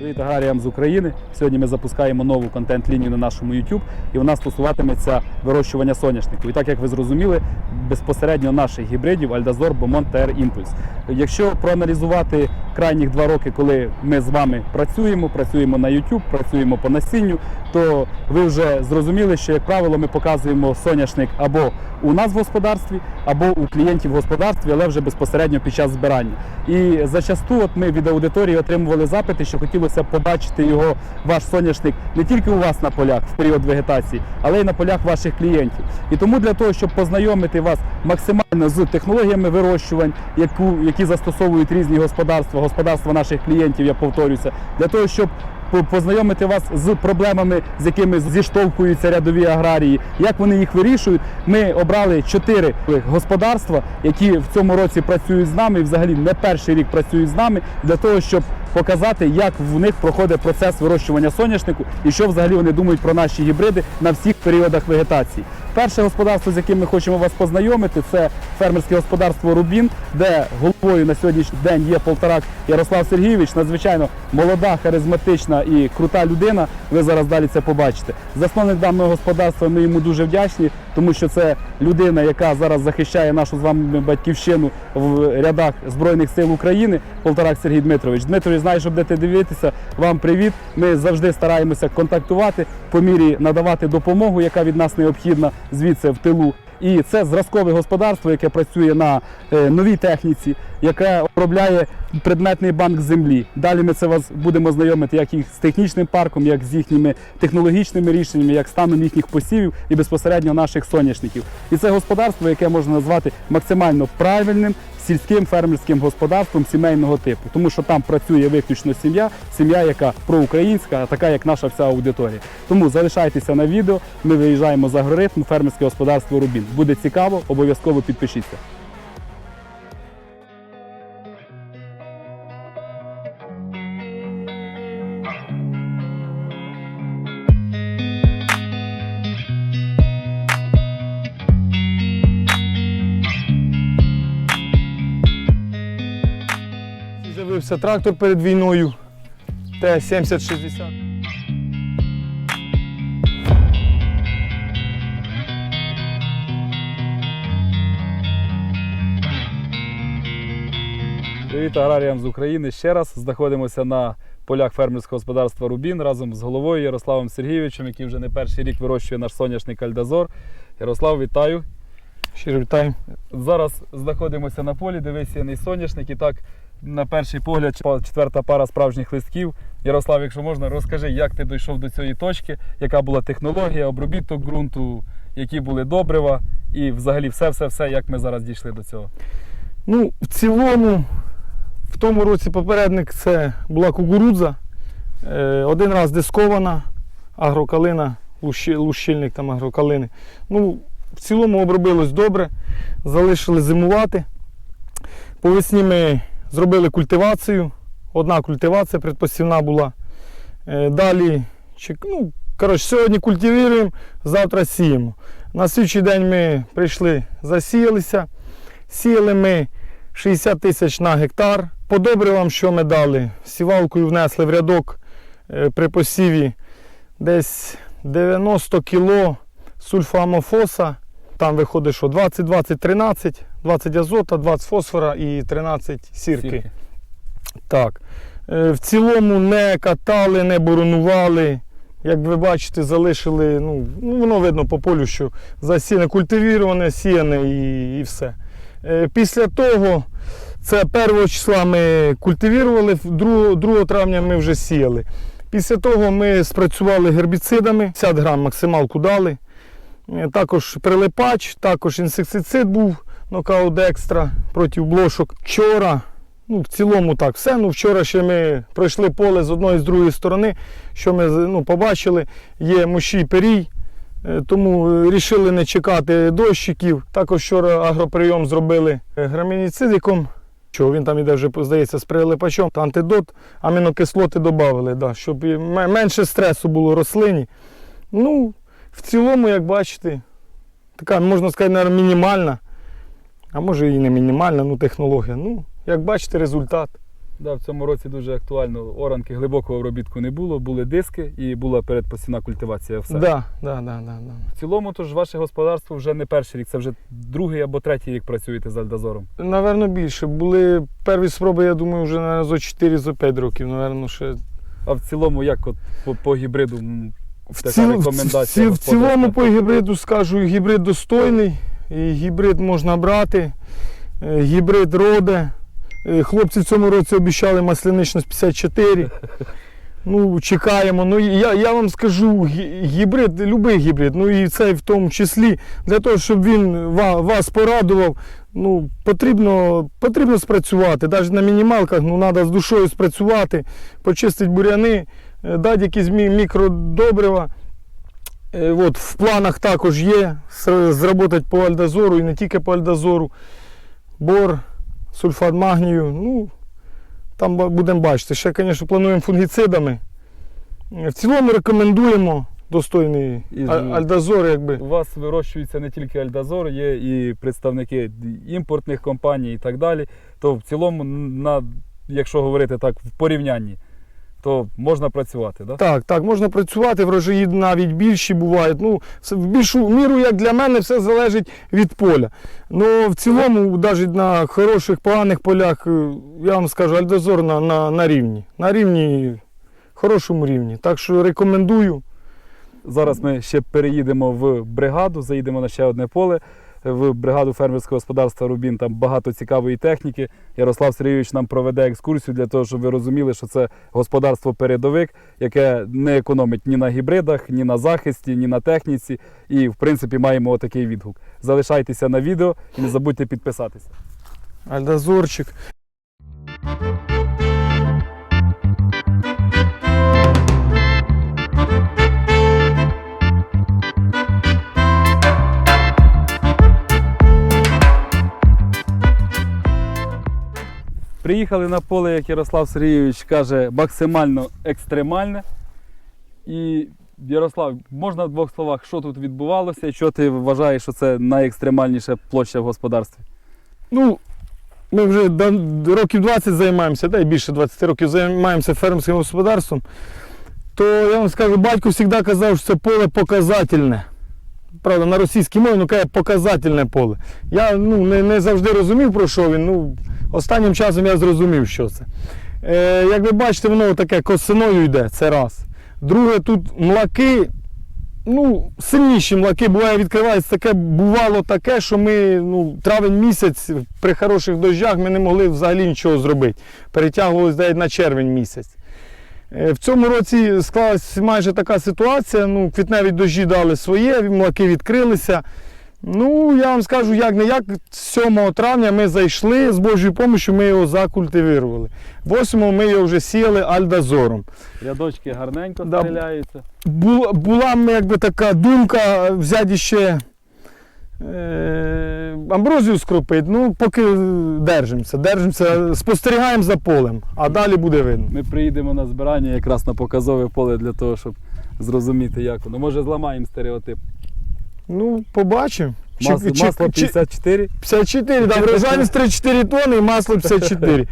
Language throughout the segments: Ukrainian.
Привіт аграріям з України. Сьогодні ми запускаємо нову контент-лінію на нашому YouTube, і вона стосуватиметься вирощування соняшнику. І так як ви зрозуміли, безпосередньо наших гібридів Альдазор, Бомон та Р Імпульс. Якщо проаналізувати крайніх два роки, коли ми з вами працюємо, працюємо на YouTube, працюємо по насінню, то ви вже зрозуміли, що як правило ми показуємо соняшник або у нас в господарстві, або у клієнтів в господарстві, але вже безпосередньо під час збирання. І зачасту от ми від аудиторії отримували запити, що хотілося побачити його, ваш соняшник, не тільки у вас на полях в період вегетації, але й на полях ваших клієнтів. І тому для того, щоб познайомити вас максимально з технологіями вирощувань, які застосовують різні господарства, господарства наших клієнтів, я повторюся, для того, щоб познайомити вас з проблемами, з якими зіштовхуються рядові аграрії, як вони їх вирішують. Ми обрали чотири господарства, які в цьому році працюють з нами, взагалі не перший рік працюють з нами, для того, щоб показати, як в них проходить процес вирощування соняшнику і що взагалі вони думають про наші гібриди на всіх періодах вегетації. Перше господарство, з яким ми хочемо вас познайомити, це фермерське господарство Рубін, де головою на сьогоднішній день є полторак Ярослав Сергійович. Надзвичайно молода, харизматична і крута людина. Ви зараз далі це побачите. Засновник даного господарства ми йому дуже вдячні, тому що це людина, яка зараз захищає нашу з вами батьківщину в рядах Збройних сил України. Полторак Сергій Дмитрович. Дмитрович, знаєш, що будете дивитися. Вам привіт. Ми завжди стараємося контактувати по мірі надавати допомогу, яка від нас необхідна звідси в тилу. І це зразкове господарство, яке працює на е, новій техніці, яке обробляє предметний банк землі. Далі ми це вас будемо знайомити як і з технічним парком, як з їхніми технологічними рішеннями, як станом їхніх посівів і безпосередньо наших соняшників. І це господарство, яке можна назвати максимально правильним сільським фермерським господарством сімейного типу, тому що там працює виключно сім'я, сім'я, яка проукраїнська, така як наша вся аудиторія. Тому залишайтеся на відео. Ми виїжджаємо за агроритм, фермерське господарство Рубін. Буде цікаво, обов'язково підпишіться. З'явився трактор перед війною Т-7060. Привіт аграріям з України. Ще раз знаходимося на полях фермерського господарства Рубін разом з головою Ярославом Сергійовичем, який вже не перший рік вирощує наш соняшник Альдазор. Ярослав, вітаю! Щиро вітаю. Зараз знаходимося на полі, де висіяний соняшник. І так, на перший погляд, четверта пара справжніх листків. Ярослав, якщо можна, розкажи, як ти дійшов до цієї точки, яка була технологія, обробіток ґрунту, які були добрива, і взагалі все-все-все, як ми зараз дійшли до цього. Ну, в цілому, в тому році попередник це була кукурудза. Е, Один раз дискована, агрокалина, лущильник там агрокалини. Ну, в цілому обробилось добре, залишили зимувати. По весні ми зробили культивацію. Одна культивація предпосівна була. Е, Далі, ну, коротше, сьогодні культивуємо, завтра сіємо. На слідчий день ми прийшли, засіялися. Сіяли ми 60 тисяч на гектар. По добривам, що ми дали, сівалкою внесли в рядок е, при посіві десь 90 кг сульфоамофоса. Там виходить, що 20, 20, 13, 20 азота, 20 фосфора і 13 сірки. Сірки. Так. Е, В цілому не катали, не боронували. Як ви бачите, залишили, ну, ну воно видно по полю, що засіяне культивіроване, сіяне і, і все. Е, Після того, це 1 числа ми культивірували, 2, 2 травня ми вже сіяли. Після того ми спрацювали гербіцидами, 50 грам максималку дали. Е, Також прилипач, також інсектицид був нокаут екстра проти блошок. Вчора, ну в цілому так, все. Ну, вчора ще ми пройшли поле з одної і з другої сторони. Що ми ну, побачили, є мощі перій. Е, Тому вирішили не чекати дощиків. Також вчора агроприйом зробили е, грамініцидиком. Що він там іде вже, здається, з прилипачом. Та антидот, амінокислоти додали, да, щоб менше стресу було рослині. Ну, в цілому, як бачите, така, можна сказати, наверно, мінімальна, а може і не мінімальна ну, технологія. Ну, як бачите, результат. Да, в цьому році дуже актуально. Оранки глибокого обробітку не було, були диски і була передпосівна культивація. Все. Да, да, да, да, да. В цілому, тож ваше господарство вже не перший рік, це вже другий або третій рік працюєте з Альдазором. Наверно, більше. Були перві спроби, я думаю, вже наверно, зо 4 зо 5 років. Наверно, ще А в цілому, як от по, по гібриду така ціл- в, рекомендація? ці- в цілому по гібриду скажу, гібрид достойний, і гібрид можна брати, е, гібрид роде. Е, Хлопці в цьому році обіцяли масляничність 54. Ну, чекаємо. Ну, я, я вам скажу, гі- гібрид, любий гібрид, ну і цей в тому числі, для того, щоб він ва- вас порадував, ну, потрібно, потрібно спрацювати. Навіть на мінімалках ну, треба з душою спрацювати, почистити буряни, дати якісь мікродобрива. Е, От, в планах також є зробити по альдазору і не тільки по альдазору. Бор, сульфат магнію. Ну, там будемо бачити. Ще, звісно, плануємо фунгіцидами. Е, В цілому рекомендуємо достойний І а- Якби. У вас вирощується не тільки Альдазор, є і представники імпортних компаній і так далі. То в цілому, на, якщо говорити так, в порівнянні, то можна працювати. Да? Так, так, можна працювати, врожаї навіть більші бувають. Ну, в більшу міру, як для мене, все залежить від поля. Ну, в цілому, навіть на хороших, поганих полях, е, я вам скажу, альдозор на, на, на рівні. На рівні, хорошому рівні. Так що рекомендую. Зараз ми ще переїдемо в бригаду, заїдемо на ще одне поле. В бригаду фермерського господарства Рубін там багато цікавої техніки. Ярослав Сергійович нам проведе екскурсію для того, щоб ви розуміли, що це господарство передовик, яке не економить ні на гібридах, ні на захисті, ні на техніці. І, в принципі, маємо отакий відгук. Залишайтеся на відео і не забудьте підписатися. Альдозорчик. Приїхали на поле, як Ярослав Сергійович каже, максимально екстремальне. І Ярослав, можна в двох словах, що тут відбувалося, і що ти вважаєш, що це найекстремальніша площа в господарстві? Ну, ми вже років 20 займаємося, та й більше 20 років займаємося фермерським господарством. То я вам скажу, батько завжди казав, що це поле показательне. Правда, на російській мові ну, каже показательне поле. Я ну, не, не завжди розумів, про що він. Ну, останнім часом я зрозумів, що це. Е, як ви бачите, воно таке косиною йде, це раз. Друге, тут млаки, ну, сильніші млаки, буває, відкривається таке, бувало таке, що ми ну, травень місяць при хороших дощах ми не могли взагалі нічого зробити. Перетягувалось навіть на червень місяць. Е, В цьому році склалася майже така ситуація. Ну, квітневі дощі дали своє, млаки відкрилися. Ну, я вам скажу, як не як, 7 травня ми зайшли з Божою допомогою, ми його закультивували. 8 ми його вже сіяли альдазором. Рядочки гарненько Да. стріляються. Була, була якби така думка взяти ще е, амброзію скропити. Ну, поки держимося, держимося, спостерігаємо за полем, а далі буде видно. Ми приїдемо на збирання якраз на показове поле для того, щоб зрозуміти, як воно. Може, зламаємо стереотип. Ну, побачимо. Масло, чи- масло чи- 54. 54, да, врожайність 34 тонни і масло 54.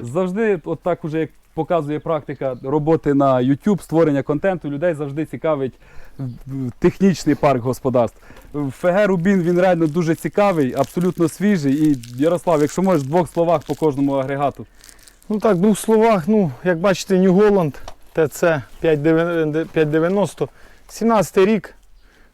Завжди, от так уже як показує практика роботи на YouTube, створення контенту, людей завжди цікавить технічний парк господарств. ФГ Рубін він реально дуже цікавий, абсолютно свіжий. І Ярослав, якщо можеш в двох словах по кожному агрегату. Ну так, в двох словах, ну, як бачите, New Holland ТЦ 590, 17 рік.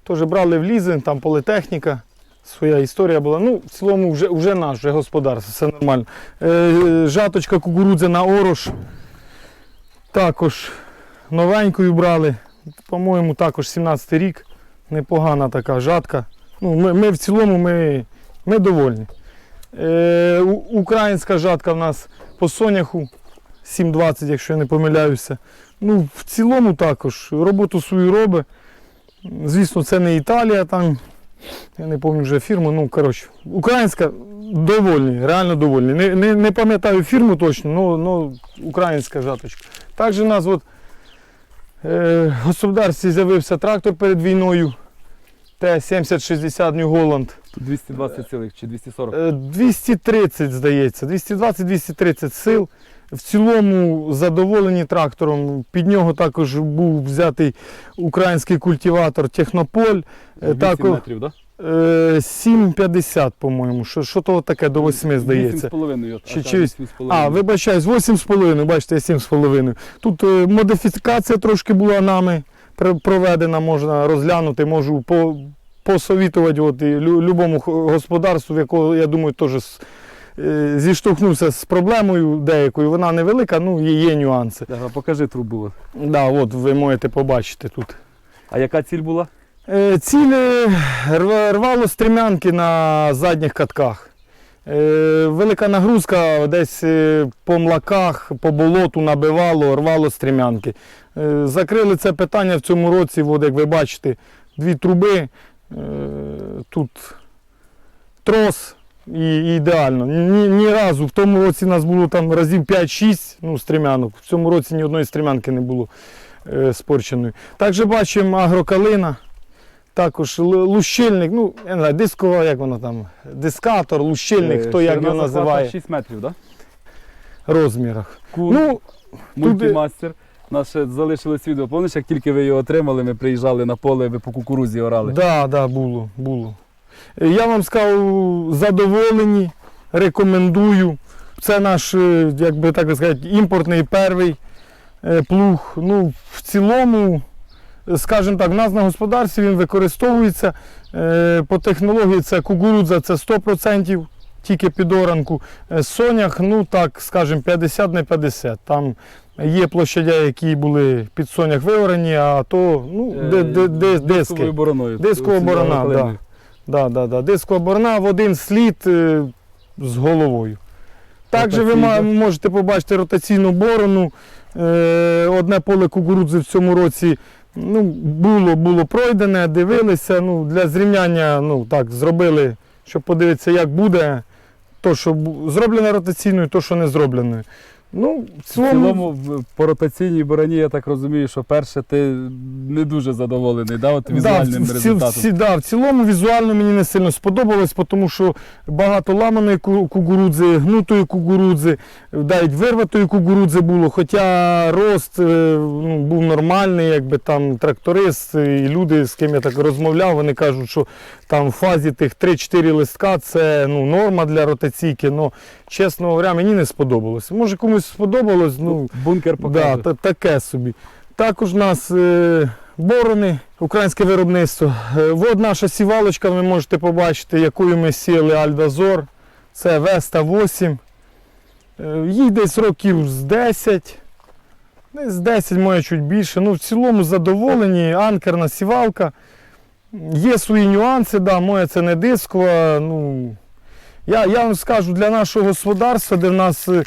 Теж брали в лізинг, там політехніка. Своя історія була. Ну, в цілому вже, вже наш, вже господарство, все нормально. Е, жаточка кукурудзи на орош. Також новенькою брали. По-моєму, також 17 рік. Непогана така жатка. Ну, ми, ми в цілому ми, ми довольні. Е, українська жатка в нас по соняху 7,20, якщо я не помиляюся. Ну, в цілому також роботу свою робить. Звісно, це не Італія, там, я не пам'ятаю вже фірму. Ну, коротше, українська довольні, реально довольні. Не, не, не пам'ятаю фірму точно, але українська жаточка. Також у нас от, е, в господарстві з'явився трактор перед війною. Т-7060 New Holland. 220 цілих чи 240. Е, 230, здається, 220-230 сил. В цілому задоволені трактором. Під нього також був взятий український культиватор Технополь. Е, 8 тако- метрів, так? Е, 7,50, по-моєму. Що, що то таке до 8, здається. 8,5. от, Чи чи- 8,5. А, вибачаюсь, 8,5, бачите, 7,5. Тут е, модифікація трошки була нами проведена, можна розглянути, можу по, посовітувати от, і лю- любому х- господарству, в якого, я думаю, теж е, зіштовхнувся з проблемою деякою. Вона невелика, ну є, є нюанси. Ага, покажи трубу. Да, от ви можете побачити тут. А яка ціль була? Е, Ціль е, рвало стрімянки на задніх катках. Е, Велика нагрузка десь е, по млаках, по болоту набивало, рвало стрімянки. Е, Закрили це питання в цьому році, от, як ви бачите, дві труби. Е, Тут трос і, ідеально. Ні, ні разу. В тому році нас було там разів 5-6 ну, стрімянок. В цьому році ні одної стрімянки не було е, спорченої. Також бачимо агрокалина. Також лущильник, ну, я не знаю, дискова, як воно там, дискатор, лущильник, Е, хто як його називає, 6 метрів, так? розмірах. Кун, Ну, мультимастер. Нас ще залишилось відео. Пам'ятаєш, як тільки ви його отримали, ми приїжджали на поле, ви по кукурузі орали. Так, да, да, було, було. Е, Я вам сказав, задоволені, рекомендую. Це наш, е, як би так сказати, імпортний перший е, плуг. Ну, в цілому, е, скажімо так, в нас на господарстві він використовується. Е, По технології це кукурудза це 100%. Тільки під оранку. Е, Сонях, ну так, скажімо, 50 на 50. Там є площадя, які були під сонях виорані, а то ну, де, диски. Дисковою бороною. Дискова борона. Да, да, да. Дискова борона в один слід е, з головою. Також ви Ротаційна. ма- можете побачити ротаційну борону. Е, Одне поле кукурудзи в цьому році ну, було, було пройдене, дивилися. Ну, для зрівняння ну, так, зробили, щоб подивитися, як буде. То, що бу- зроблено ротаційною, то, що не зроблено. Ну, в В цілому, цілому, в- по ротаційній бороні, я так розумію, що перше ти не дуже задоволений, да, от Да, в, ці- в, результатом. ці- да, в цілому візуально мені не сильно сподобалось, тому що багато ламаної кукурудзи, гнутої кукурудзи, навіть вирватої кукурудзи було. Хоча рост е, ну, був нормальний, якби там тракторист і люди, з ким я так розмовляв, вони кажуть, що там в фазі тих 3-4 листка це ну, норма для ротаційки. Ну, чесно говоря, мені не сподобалось. Може комусь сподобалось, ну. Бункер показує. Да, та, таке собі. Також у нас е, борони, українське виробництво. Е, от наша сівалочка, ви можете побачити, якою ми сіяли Альдазор. Це Веста 8. Е, їй десь років з 10. З 10, може чуть більше. Ну, в цілому задоволені, анкерна сівалка. Є свої нюанси, да, моя це не дискова. Ну, я, я вам скажу, для нашого господарства, де в нас е,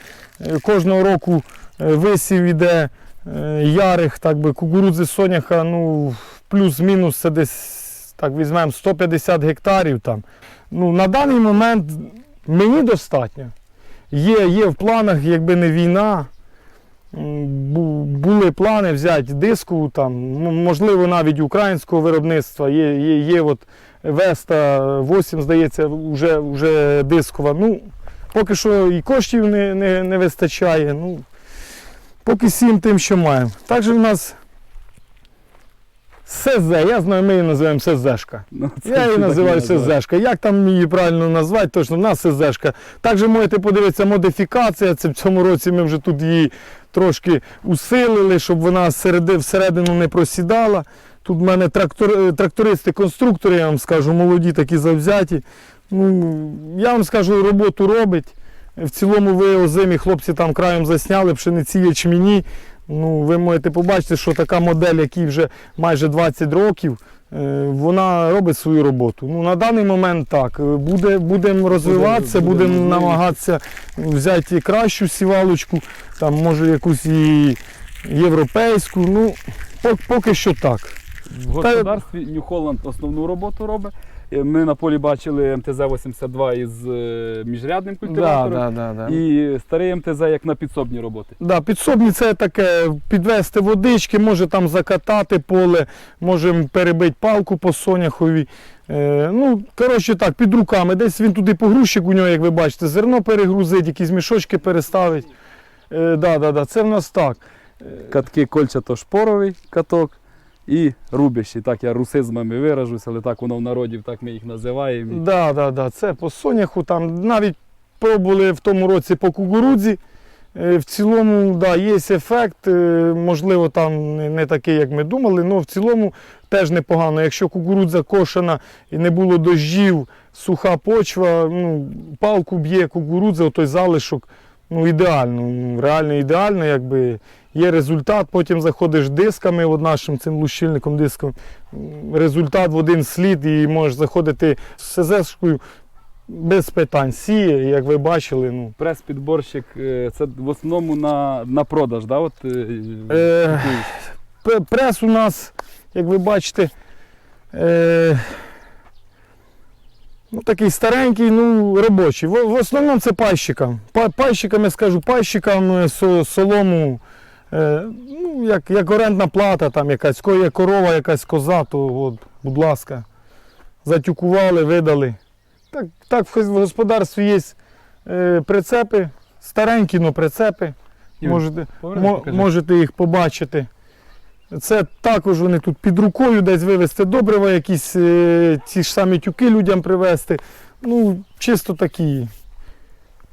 кожного року е, висів іде е, ярих, так би, кукурудзи соняха, ну, плюс-мінус це десь, так візьмемо, 150 гектарів там. Ну, на даний момент мені достатньо. Є, є в планах, якби не війна. Були плани взяти диску, там, можливо, навіть українського виробництва. Є, є, є от Веста 8, здається, вже, вже дискова. Ну, поки що і коштів не, не, не вистачає. Ну, поки сім тим, що маємо. Також у нас СЗ, я знаю, ми її називаємо СЗшка. Ну, Я її називаю. СЗшка. Як там її правильно назвати, точно в нас СЗшка. Також можете подивитися модифікація. Це в цьому році ми вже тут її трошки усилили, щоб вона середи, всередину не просідала. Тут в мене трактор, е, трактористи, конструктори, я вам скажу, молоді такі завзяті. Ну, я вам скажу, роботу робить. В цілому ви озимі хлопці там краєм засняли, пшениці ячміні. Ну, ви можете побачити, що така модель, якій вже майже 20 років, вона робить свою роботу. Ну, на даний момент так. Е, Буде, будемо розвиватися, будемо будем намагатися взяти кращу сівалочку, там, може якусь і європейську. Ну, поки що так. В господарстві Нью-Холланд основну роботу робить. Е, Ми на полі бачили МТЗ-82 із е, міжрядним культиватором. да, да. І старий МТЗ як на підсобні роботи. Да, підсобні це таке підвести водички, може там закатати поле, можемо перебити палку по соняхові. Е, ну, коротше так, під руками. Десь він туди погрузчик у нього, як ви бачите, зерно перегрузить, якісь мішочки переставить. Е, да, да, да, це в нас так. Катки кольчато-шпоровий каток і рубящий. Так я русизмами виражусь, але так воно в народі, так ми їх називаємо. Да, да, да, це по соняху. Там навіть пробували в тому році по кукурудзі. Е, В цілому, да, є ефект. е, Можливо, там не, не такий, як ми думали, але в цілому теж непогано. Якщо кукурудза кошена і не було дощів, суха почва, ну, палку б'є кукурудза, той залишок, ну ідеально, ну, реально ідеально, якби є результат. Потім заходиш дисками, от нашим цим лущильником диском, результат в один слід і можеш заходити з СЗшкою без питань. Сіє, як ви бачили. Ну, Прес-підборщик е, це в основному на, на продаж, да? От, е, Е, Прес у нас, як ви бачите, е, ну, такий старенький, ну, робочий. В, в основному це пайщикам. Па, пайщикам, я скажу, пайщикам е, солому, е, ну, як, як орендна плата, там якась, є корова, якась коза, то от, будь ласка, затюкували, видали. Так, так в господарстві є е, прицепи, старенькі, але прицепи. Можете, поверни, Мо- можете їх побачити. Це також вони тут під рукою десь вивезти добрива, якісь е, ті ж самі тюки людям привезти. Ну, чисто такі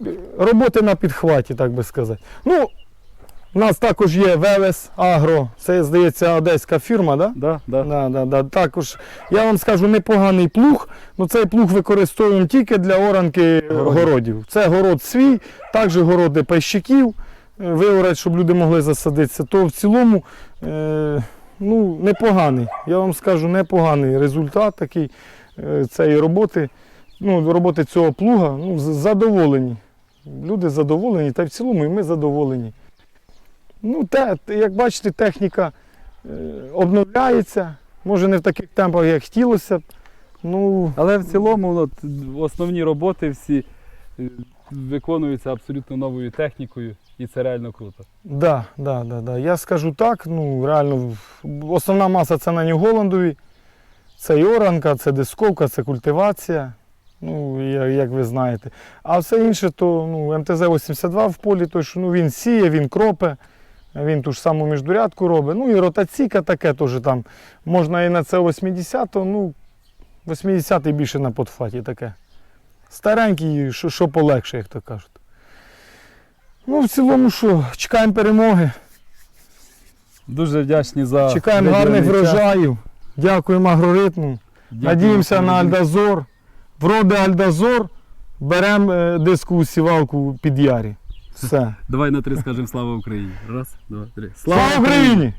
е, роботи на підхваті, так би сказати. Ну, у нас також є Велес Агро, це, здається, одеська фірма, да? Да, да. Да, да, да. Також, я вам скажу, непоганий плуг. Ну, цей плуг використовуємо тільки для оранки Городів. городів. Це город свій, також городи пайщиків, е, виорати, щоб люди могли засадитися. То в цілому е, ну, непоганий. Я вам скажу, непоганий результат такий е, цієї роботи. Ну, роботи цього плуга ну, задоволені. Люди задоволені, та й в цілому і ми задоволені. Ну, те, як бачите, техніка е, обновляється. Може не в таких темпах, як хотілося б. Ну, Але в цілому от, основні роботи всі виконуються абсолютно новою технікою, і це реально круто. да, да, да, да. Я скажу так, ну реально, основна маса це на Нью-Голландові. Це і оранка, це дисковка, це культивація. Ну, як ви знаєте. А все інше, то ну, МТЗ-82 в полі, то що ну, він сіє, він кропе, він ту ж саму міждурядку робить. Ну і ротаційка таке теж там. Можна і на це 80 ну 80-й більше на подфаті таке. Старенький, що полегше, як то кажуть. Ну, в цілому що, чекаємо перемоги, Дуже вдячні за чекаємо гарних виділений час. врожаїв. Дякуємо агроритму. Надіємося на. Альдазор. Вроде Альдазор, беремо е, диску сівалку під ярі. Все. Давай на три скажемо слава Україні. Раз, два, три. Слава Україні!